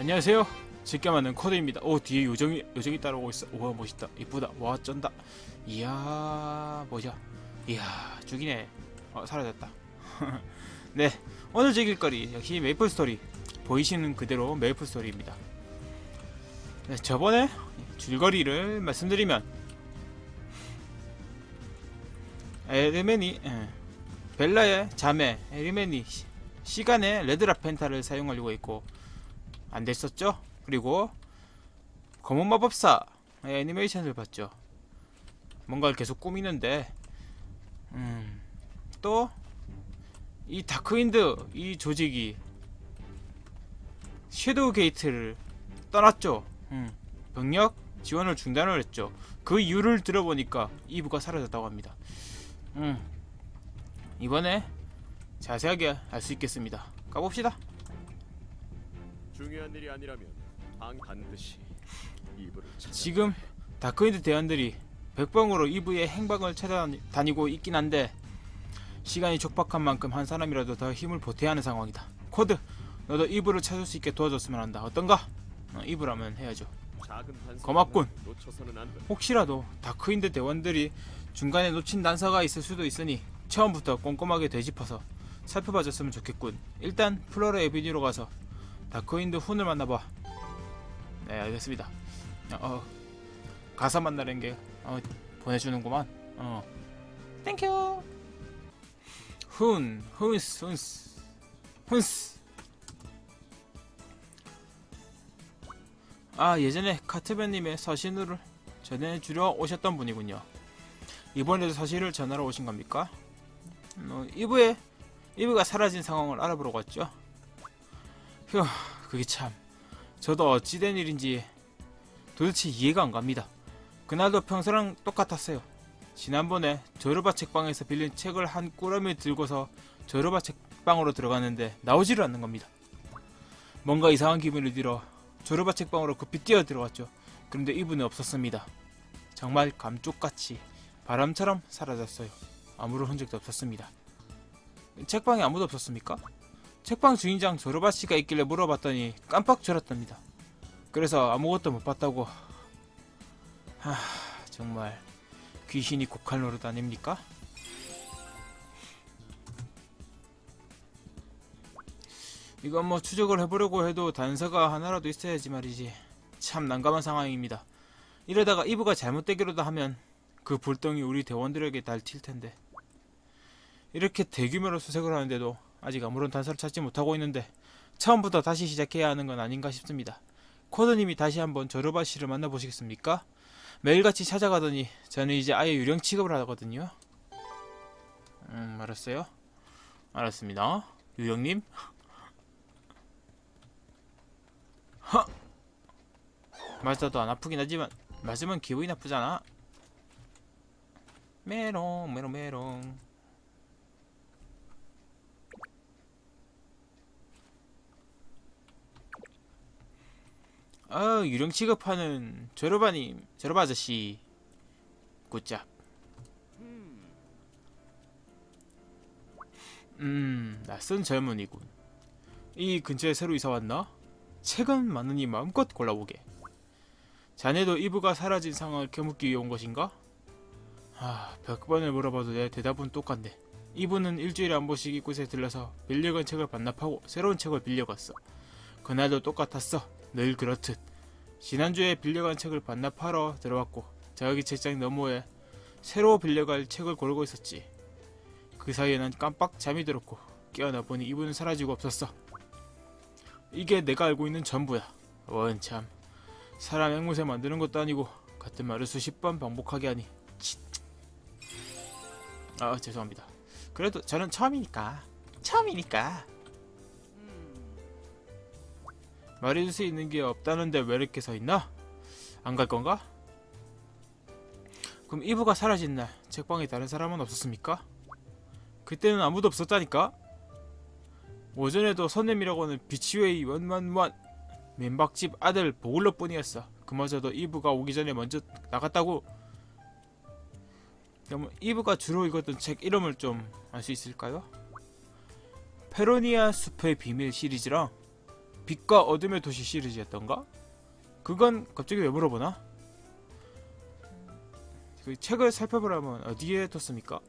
안녕하세요. 직계 맞는 코드입니다. 오 뒤에 요정이 요정이 따라오고 있어. 우와 멋있다. 이쁘다. 와 쩐다. 이야 뭐야? 이야 죽이네. 어 사라졌다. 네 오늘 즐길 거리 역시 메이플 스토리 보이시는 그대로 메이플 스토리입니다. 네 저번에 줄거리를 말씀드리면 에르멘이 예, 벨라의 자매 시- 시간에 레드라 펜타를 사용하려고 했고 안 됐었죠. 그리고 검은 마법사 애니메이션을 봤죠. 뭔가를 계속 꾸미는데, 음, 또 이 다크윈드 이 조직이 섀도우 게이트를 떠났죠. 음, 병력 지원을 중단을 했죠. 그 이유를 들어보니까 이브가 사라졌다고 합니다. 음, 이번에 자세하게 알 수 있겠습니다. 가봅시다. 중요한 일이 아니라면 방 반드시 이불을 찾아 지금 다크윈드 대원들이 백방으로 이브의 행방을 찾아다니고 있긴 한데 시간이 촉박한 만큼 한 사람이라도 더 힘을 보태야 하는 상황이다. 코드, 너도 이브를 찾을 수 있게 도와줬으면 한다. 어떤가? 어, 이브라면 해야죠. 작은 단서 고맙군. 하나 놓쳐서는 안 돼. 혹시라도 다크윈드 대원들이 중간에 놓친 단서가 있을 수도 있으니 처음부터 꼼꼼하게 되짚어서 살펴봐줬으면 좋겠군. 일단 플로라 에비뉴로 가서 다크윈드 훈을 만나봐. 네 알겠습니다. 어, 어, 가사 만나는 게 어, 보내주는구만. 어. 땡큐. 훈, 훈스, 훈스, 훈스. 아 예전에 카트맨님의 서신을 전해주려 오셨던 분이군요. 이번에도 서신을 전하러 오신 겁니까? 어, 이브의 이브가 사라진 상황을 알아보러 갔죠. 휴, 그게 참 저도 어찌된 일인지 도대체 이해가 안 갑니다. 그날도 평소랑 똑같았어요. 지난번에 조르바 책방에서 빌린 책을 한 꾸러미 들고서 조르바 책방으로 들어갔는데 나오지를 않는 겁니다. 뭔가 이상한 기분이 들어 조르바 책방으로 급히 뛰어 들어갔죠. 그런데 이분은 없었습니다. 정말 감쪽같이 바람처럼 사라졌어요. 아무런 흔적도 없었습니다. 책방에 아무도 없었습니까? 책방 주인장 조르바 씨가 있길래 물어봤더니 깜빡 졸았답니다. 그래서 아무것도 못 봤다고. 하, 정말 귀신이 곡할 노릇 아닙니까? 이건 뭐 추적을 해보려고 해도 단서가 하나라도 있어야지 말이지. 참 난감한 상황입니다. 이러다가 이브가 잘못되기라도 하면 그 불똥이 우리 대원들에게 달튈 텐데. 이렇게 대규모로 수색을 하는데도 아직 아무런 단서를 찾지 못하고 있는데 처음부터 다시 시작해야 하는 건 아닌가 싶습니다. 코드님이 다시 한번 조르바 씨를 만나보시겠습니까? 매일같이 찾아가더니 저는 이제 아예 유령 취급을 하거든요. 음, 알았어요. 알았습니다. 유령님. 허! 맞아도 안 아프긴 하지만 맞으면 기분이 나쁘잖아. 메롱 메롱 메롱. 아 유령 취급하는 조르바님 조르바 아저씨 굿잡 음 낯선 젊은이군 이 근처에 새로 이사 왔나? 책은 많으니 마음껏 골라보게 자네도 이브가 사라진 상황을 캐묻기 위해 온 것인가? 아, 백 번을 물어봐도 내 대답은 똑같네. 이분은 일주일에 한 번씩 이곳에 들러서 빌려간 책을 반납하고 새로운 책을 빌려갔어. 그날도 똑같았어. 늘 그렇듯. 지난주에 빌려간 책을 반납하러 들어왔고 저기 책장 너머에 새로 빌려갈 책을 고르고 있었지. 그 사이에 난 깜빡 잠이 들었고 깨어나 보니 이분은 사라지고 없었어. 이게 내가 알고 있는 전부야. 원참 사람 앵무새 만드는 것도 아니고 같은 말을 수십 번 반복하게 하니 치. 아 죄송합니다. 그래도 저는 처음이니까 처음이니까 말해줄 수 있는 게 없다는데 왜 이렇게 서 있나? 안 갈 건가? 그럼 이브가 사라진 날 책방에 다른 사람은 없었습니까? 그때는 아무도 없었다니까? 오전에도 손님이라고 하는 비치웨이 원만원 맨박집 아들 보글러뿐이었어. 그마저도 이브가 오기 전에 먼저 나갔다고. 그러면 이브가 주로 읽었던 책 이름을 좀 알 수 있을까요? 페로니아 숲의 비밀 시리즈랑 빛과 어둠의 도시 시리즈였던가? 그건 갑자기 왜 물어보나? 그 책을 살펴보라면 어디에 뒀습니까?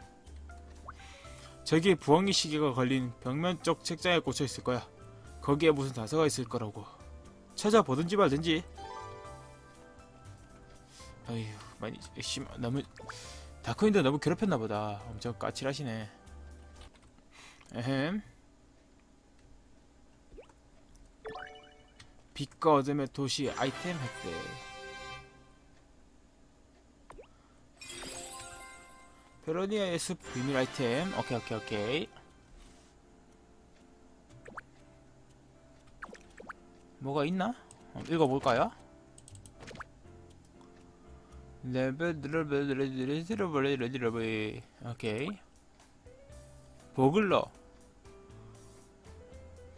저기 부엉이 시계가 걸린 벽면 쪽 책장에 꽂혀 있을 거야. 거기에 무슨 단서가 있을 거라고. 찾아보든지 말든지. 아휴, 많이 심 너무 다크윈도 너무 괴롭혔나 보다. 엄청 까칠하시네. 에헴. 빛과 어둠의 도시 아이템 획득. 베로니아의 숲 비밀 아이템. 오케이 오케이 오케이. 뭐가 있나? 어, 읽어볼까요? 레벨레벨레벨레벨레벨레벨 오케이 버글러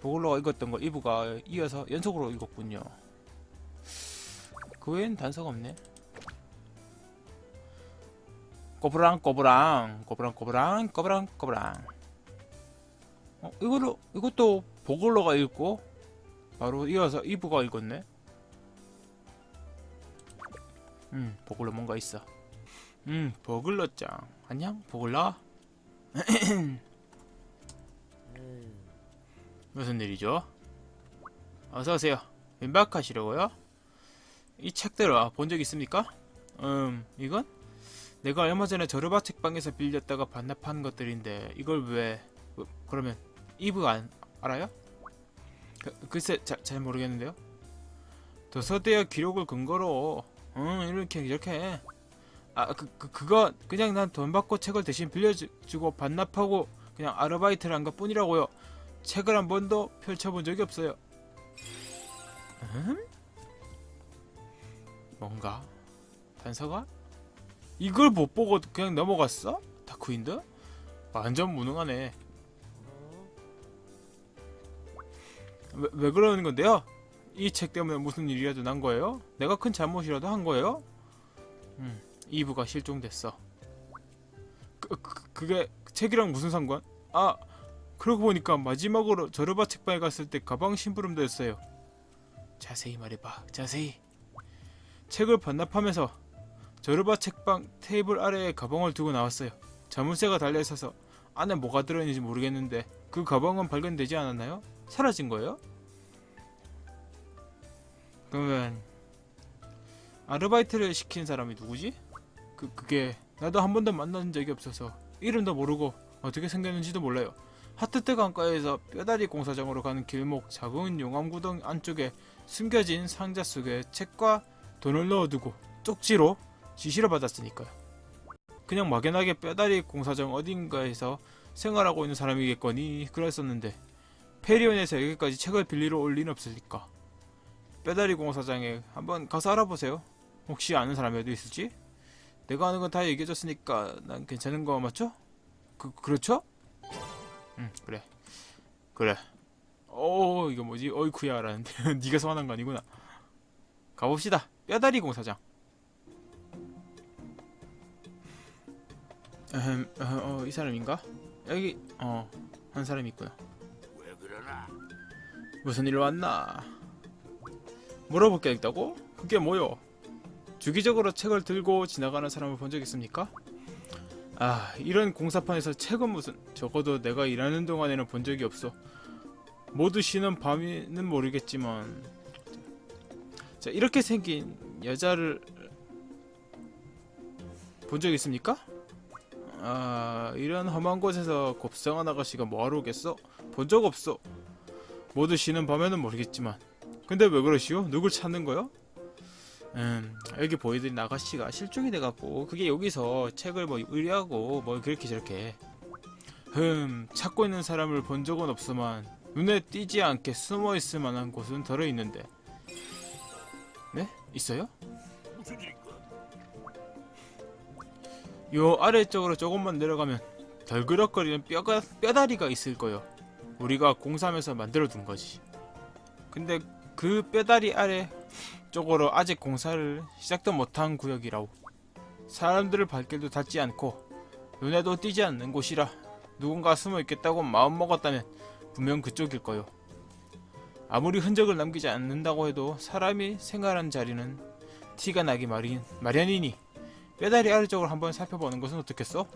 버글러가 읽었던 거 이브가 이어서 연속으로 읽었군요. 그 외엔 단서가 없네. 꼬부랑 꼬부랑 꼬부랑 꼬부랑 꼬부랑 꼬부랑. 어 이거로 이것도 버글러가 읽고 바로 이어서 이브가 읽었네. 음 버글러 뭔가 있어. 음 버글러 짱. 안녕 버글러 무슨 일이죠? 어서오세요 민박하시려고요? 이 책들을 본적 있습니까? 음 이건? 내가 얼마 전에 저르바 책방에서 빌렸다가 반납한 것들인데 이걸 왜 어, 그러면 이브 안 알아요? 그, 글쎄 자, 잘 모르겠는데요 도서대의 기록을 근거로 응 이렇게 이렇게 아그 그, 그거 그냥 난 돈 받고 책을 대신 빌려주고 반납하고 그냥 아르바이트를 한 것뿐이라고요 책을 한 번도 펼쳐본 적이 없어요 음? 뭔가 단서가? 이걸 못 보고 그냥 넘어갔어? 다크윈드? 완전 무능하네 왜, 왜 그러는 건데요? 이 책 때문에 무슨 일이라도 난 거예요? 내가 큰 잘못이라도 한 거예요? 음, 이브가 실종됐어. 그, 그, 그게 책이랑 무슨 상관? 아, 그러고 보니까 마지막으로 저르바 책방에 갔을 때 가방 심부름도였어요. 자세히 말해봐, 자세히. 책을 반납하면서 저르바 책방 테이블 아래에 가방을 두고 나왔어요. 자물쇠가 달려 있어서 안에 뭐가 들어있는지 모르겠는데 그 가방은 발견되지 않았나요? 사라진 거예요? 그러면 아르바이트를 시킨 사람이 누구지? 그 그게 나도 한 번도 만난 적이 없어서 이름도 모르고 어떻게 생겼는지도 몰라요. 하트트 강가에서 뼈다리 공사장으로 가는 길목 작은 용암구덩 안쪽에 숨겨진 상자 속에 책과 돈을 넣어두고 쪽지로 지시를 받았으니까요. 그냥 막연하게 뼈다리 공사장 어딘가에서 생활하고 있는 사람이겠거니 그랬었는데 페리온에서 여기까지 책을 빌리러 올 리는 없으니까 뼈다리 공사장에 한번 가서 알아보세요. 혹시 아는 사람이라도 있을지? 내가 아는 건 다 얘기해줬으니까 난 괜찮은 거 맞죠? 그 그렇죠? 응 그래 그래. 오 이거 뭐지? 어이쿠야 라는데 네가 소환한 거 아니구나. 가봅시다. 뼈다리 공사장. 에헴, 어, 어, 이 사람인가? 여기 어 한 사람 있구나. 무슨 일로 왔나? 물어볼 게 있다고? 그게 뭐요? 주기적으로 책을 들고 지나가는 사람을 본 적 있습니까? 아, 이런 공사판에서 책은 무슨 적어도 내가 일하는 동안에는 본 적이 없어. 모두 쉬는 밤이는 모르겠지만 자, 이렇게 생긴 여자를 본 적 있습니까? 아, 이런 험한 곳에서 곱상한 아가씨가 뭐하러 오겠어? 본 적 없어. 모두 쉬는 밤에는 모르겠지만 근데 왜 그러시오? 누굴 찾는 거요? 음 여기 보이드린 아가씨가 실종이 돼갖고 그게 여기서 책을 뭐 의뢰하고 뭐 그렇게 저렇게 흠 찾고 있는 사람을 본 적은 없으만 눈에 띄지 않게 숨어 있을 만한 곳은 덜어 있는데 네? 있어요? 요 아래쪽으로 조금만 내려가면 덜그럭거리는 뼈가 뼈다리가 있을 거요. 우리가 공사하면서 만들어 둔 거지. 근데 그 뼈다리 아래 쪽으로 아직 공사를 시작도 못한 구역이라고. 사람들을 발길도 닿지 않고 눈에도 띄지 않는 곳이라 누군가 숨어 있겠다고 마음 먹었다면 분명 그쪽일 거요. 아무리 흔적을 남기지 않는다고 해도 사람이 생활하는 자리는 티가 나기 마련, 마련이니 뼈다리 아래 쪽을 한번 살펴보는 것은 어떻겠어?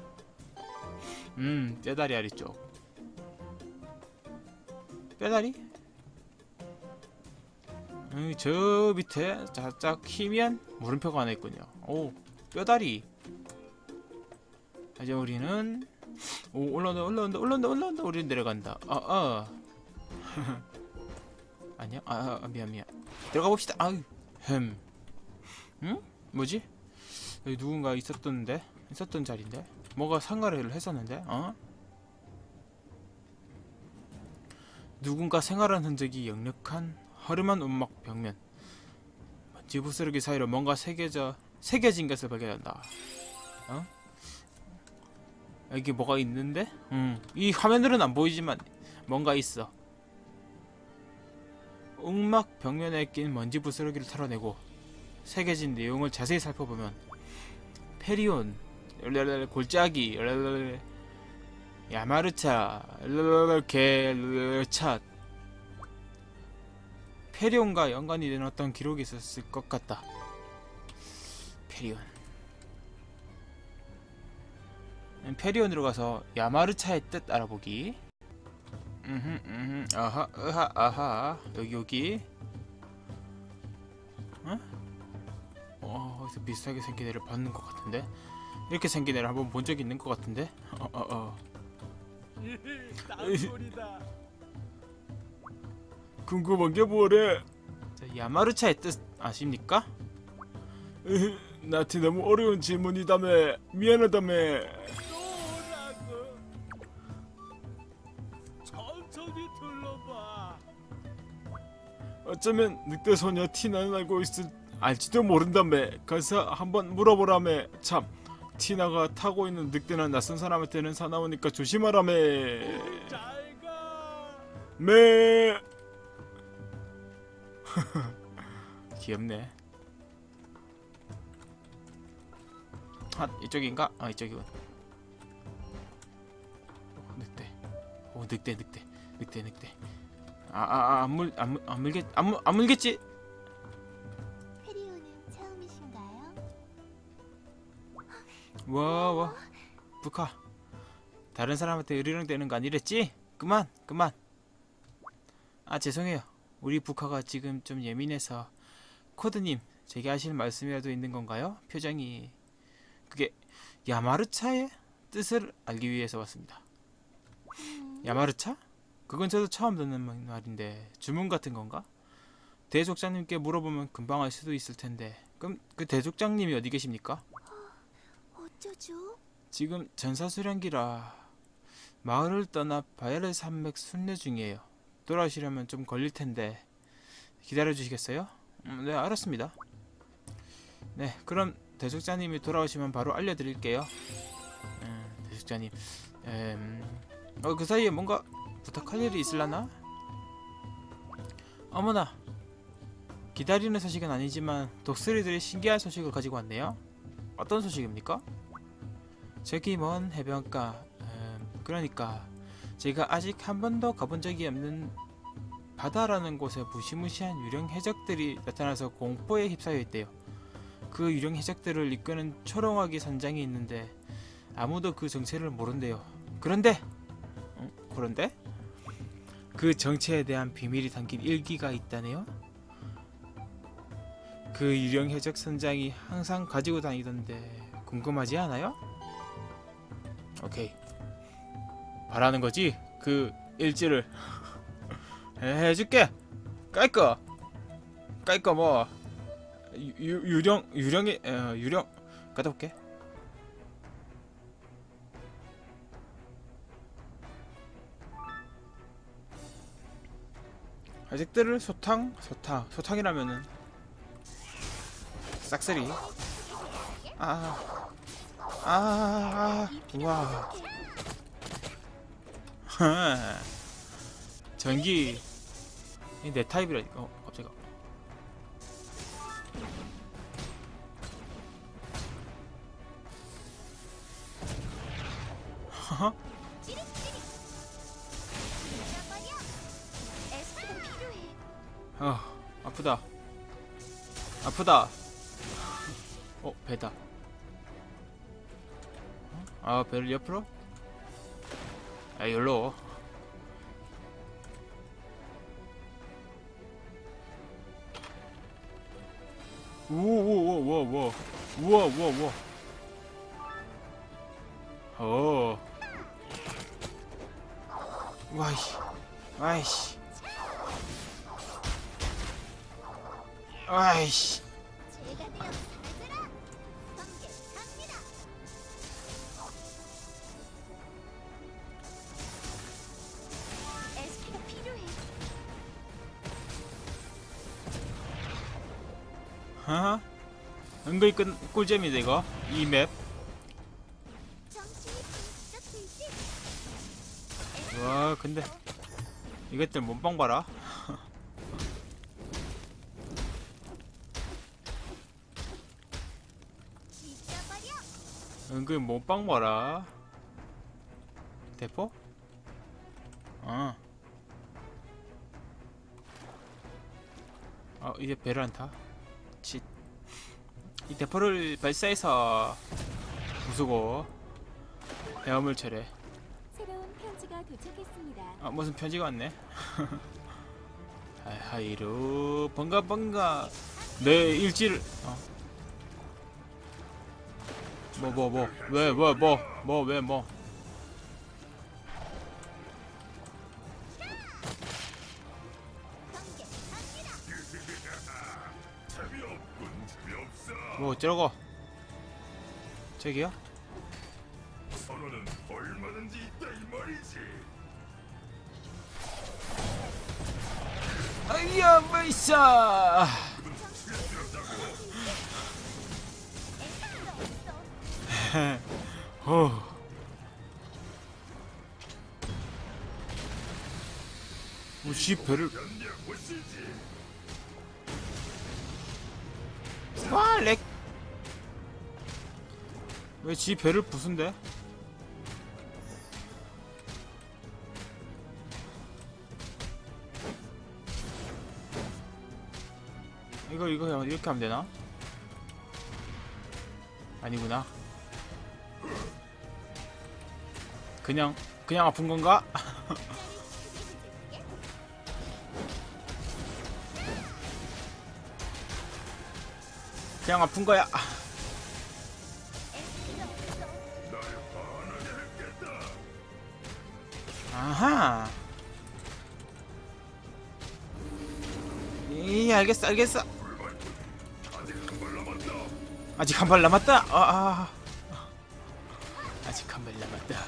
음, 뼈다리 아래쪽. 뼈다리? 음, 저 밑에 살짝 희미한 물음표가 하나 있군요. 오, 뼈다리. 이제 우리는 오 올라온다 올라온다 올라온다 올라온다 우리는 내려간다. 아 아. 아니야? 아, 아 미안 미안. 들어가 봅시다. 아유, 햄. 응? 뭐지? 여기 누군가 있었던데 있었던 자리인데 뭐가 상가를 했었는데 어? 누군가 생활한 흔적이 역력한 허름한 움막 벽면 먼지 부스러기 사이로 뭔가 새겨져 새겨진 것을 발견한다. 어? 여기 뭐가 있는데? 음, 이 화면으로는 안 보이지만 뭔가 있어. 움막 벽면에 낀 먼지 부스러기를 털어내고 새겨진 내용을 자세히 살펴보면 페리온, 랄랄랄, 골짜기, 랄랄랄, 야마르차, 랄랄랄, 개, 랄랄랄, 차 페리온과 연관이 된 어떤 기록이 있었을 것 같다. 페리온. 음, 페리온으로 가서 야마르차의 뜻 알아보기. 음흠, 음흠, 아하, 으하, 아하, 여기 여기. 어? 어, 어디서 비슷하게 생긴 애를 봤는 것 같은데. 이렇게 생긴 애를 한번 본 적이 있는 것 같은데. 어, 어, 어. 궁금한 게 뭐래? 자, 야마르차의 뜻 아십니까? 나한테 너무 어려운 질문이다며 미안하다며 또라고. 천천히 둘러봐. 어쩌면 늑대 소녀 티나는 알고 있을 알지도 모른다며 가서 한번 물어보라며 참 티나가 타고 있는 늑대나 낯선 사람한테는 사나우니까 조심하라며 잘 가. 매 귀엽네. 아 이쪽인가? 아 이쪽이군. 오, 늑대. 오 늑대 늑대. 늑대 늑대. 아아안 물안물 안 물겠 안, 물- 안 물겠지? 페리오는 처음이신가요? 와와. 부카 다른 사람한테 으르렁대는 거 아니랬지? 그만 그만. 아 죄송해요 우리 부카가 지금 좀 예민해서 코드님 제게 하실 말씀이라도 있는 건가요? 표정이 그게 야마르차의 뜻을 알기 위해서 왔습니다 야마르차? 그건 저도 처음 듣는 말- 말인데 주문 같은 건가? 대족장님께 물어보면 금방 알 수도 있을 텐데 그럼 그 대족장님이 어디 계십니까? 어쩌죠? 지금 전사 수련기라 마을을 떠나 바이올렛 산맥 순례 중이에요. 돌아오시려면 좀 걸릴 텐데 기다려 주시겠어요? 음, 네, 알았습니다. 네, 그럼 대숙자님이 돌아오시면 바로 알려드릴게요. 음, 대숙자님, 음, 어, 그 사이에 뭔가 부탁할 일이 있을라나? 어머나, 기다리는 소식은 아니지만 독수리들이 신기한 소식을 가지고 왔네요. 어떤 소식입니까? 저기 먼 해변가 음, 그러니까 제가 아직 한 번도 가본 적이 없는 바다라는 곳에 무시무시한 유령 해적들이 나타나서 공포에 휩싸여 있대요. 그 유령 해적들을 이끄는 초롱아기 선장이 있는데 아무도 그 정체를 모른대요. 그런데 어, 그런데 그 정체에 대한 비밀이 담긴 일기가 있다네요. 그 유령 해적 선장이 항상 가지고 다니던데 궁금하지 않아요? 오케이 바라는 거지 그 일지를 해- 해줄게 깔거 깔거 뭐 유, 유- 유령 유령이 어, 유령 갔다 올게 아직들을 소탕 소탕 소탕이라면은 싹쓸이 아 아, 아, 와. 전기 이내 타입이라 어 갑자기. 어 아프다. 아프다. 어 배다. 어? 아 배를 옆으로 아 열로. 우와우와우와 우와우와우와 어. 와이씨 와이씨. 와이씨 하 은근히 끈, 꿀잼이다 이거 번쩍 들지. 와 근데 이것들 몸빵 봐라. 은근히 몸빵 봐라 대포? 어. 어 이제 배를 안 타? 칫. 이 대포를 발사해서 부수고 헤엄을 쳐래 새로운 편지가 도착했습니다. 아 무슨 편지가 왔네 하이루 번가 번가 내 일지를 어. 뭐뭐 뭐 왜 왜 뭐 뭐 왜뭐 뭐 어쩌라고. 저기요? 선호는 얼마든지 있다 이 말이지. 아이야 마이사 어. 우씨 배를 와렉 왜 지 배를 부순대? 이거 이거 이렇게 하면 되나? 아니구나. 그냥 그냥 아픈 건가? 그냥 아픈 거야. 아하. 이 알겠어 알겠어. 아직 한 발 남았다. 아, 아. 아직 한 발 남았다.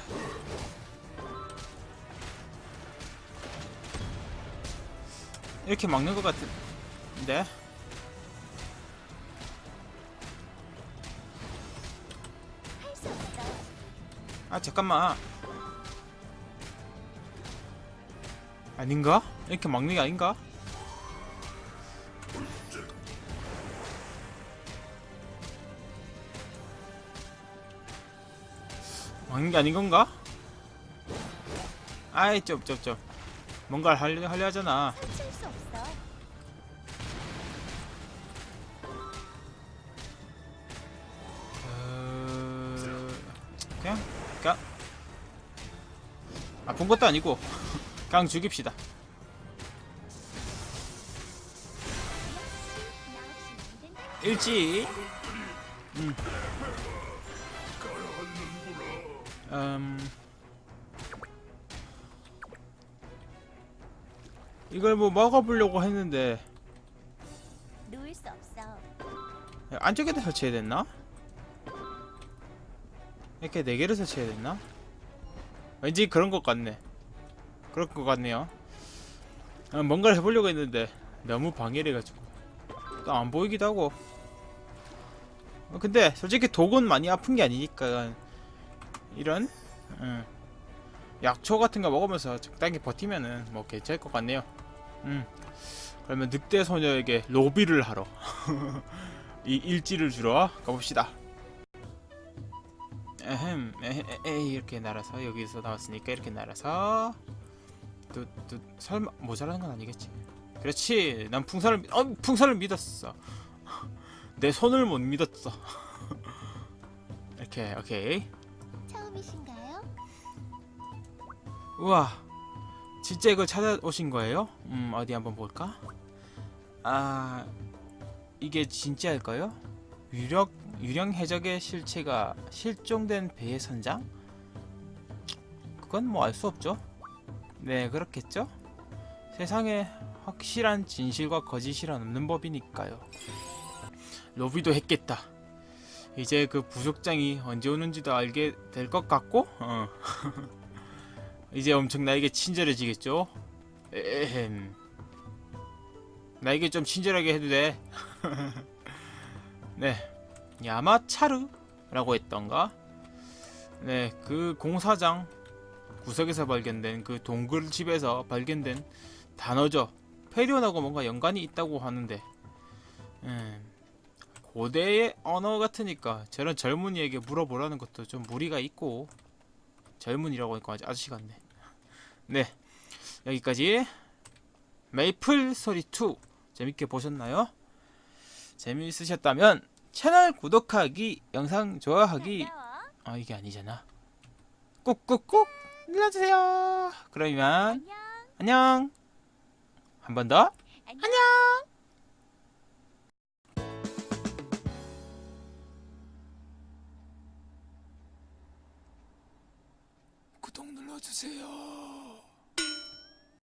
이렇게 막는 것 같은데. 아 잠깐만. 아닌가? 이렇게 막는 게 아닌가? 막는 게 아닌 건가? 아이 쩝쩝쩝 뭔가를 하려, 하려 하잖아. 어... 그냥 그냥 아픈 것도 아니고 그냥 죽입시다. 일지 음 이걸 뭐 막아보려고 했는데. 안쪽에다 설치해야 됐나? 이렇게 네 개를 설치해야 됐나? 왠지 그런 것 같네. 그럴 것 같네요. 아, 뭔가를 해보려고 했는데 너무 방해를 해가지고 또 안 보이기도 하고. 어, 근데 솔직히 독은 많이 아픈 게 아니니까 이런 음, 약초 같은 거 먹으면서 적당히 버티면은 뭐 괜찮을 것 같네요. 음. 그러면 늑대 소녀에게 로비를 하러 이 일지를 주러 가봅시다. 에헴, 에헤, 에헤, 이렇게 날아서 여기서 나왔으니까 이렇게 날아서 뚜뚜 설마 모자라는 건 아니겠지? 그렇지. 난 풍선을 믿- 어, 풍선을 믿었어. 내 손을 못 믿었어. 이렇게 오케이. 처음이신가요? 우와. 진짜 이걸 찾아오신 거예요? 음 어디 한번 볼까? 아 이게 진짜일까요? 유력 유령 해적의 실체가 실종된 배의 선장? 그건 뭐 알 수 없죠. 네 그렇겠죠. 세상에 확실한 진실과 거짓이란 없는 법이니까요. 로비도 했겠다. 이제 그 부족장이 언제 오는지도 알게 될 것 같고, 어. 이제 엄청 나에게 친절해지겠죠? 에헴. 나에게 좀 친절하게 해도 돼. 네. 야마차르라고 했던가? 네, 그 공사장 구석에서 발견된 그 동굴집에서 발견된 단어죠. 페리온하고 뭔가 연관이 있다고 하는데, 음, 고대의 언어 같으니까 저런 젊은이에게 물어보라는 것도 좀 무리가 있고, 젊은이라고 하니까 아저씨 같네. 네, 여기까지 메이플 스토리 2 재밌게 보셨나요? 재미있으셨다면 채널 구독하기, 영상 좋아하기. 아 이게 아니잖아. 꾹꾹꾹 눌러주세요. 그러면 안녕. 안녕. 한 번 더. 안녕. 구독 눌러주세요.